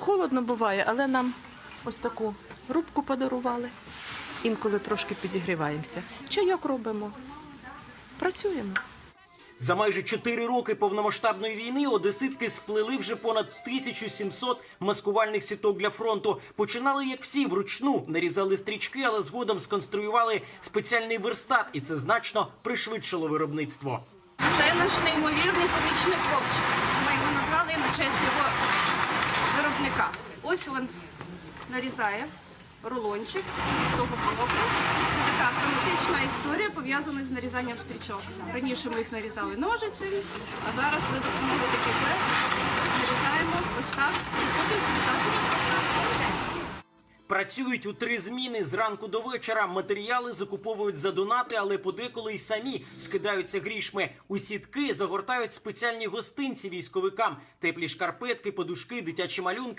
холодно буває, але нам ось таку рубку подарували. Інколи трошки підігріваємося. Чайок робимо. Працюємо. За майже 4 роки повномасштабної війни одеситки сплели вже понад 1700 маскувальних сіток для фронту. Починали як всі вручну, нарізали стрічки, але згодом сконструювали спеціальний верстат, і це значно пришвидшило виробництво. Це наш неймовірний помічник хлопчик. Ми його назвали на честь його виробника. Ось він нарізає рулончик з того боку. Це така автоматична історія пов'язана з нарізанням стрічок. Раніше ми їх нарізали ножицями, а зараз за Працюють у три зміни зранку до вечора. Матеріали закуповують за донати, але подеколи й самі скидаються грішми. У сітки загортають спеціальні гостинці військовикам: теплі шкарпетки, подушки, дитячі малюнки.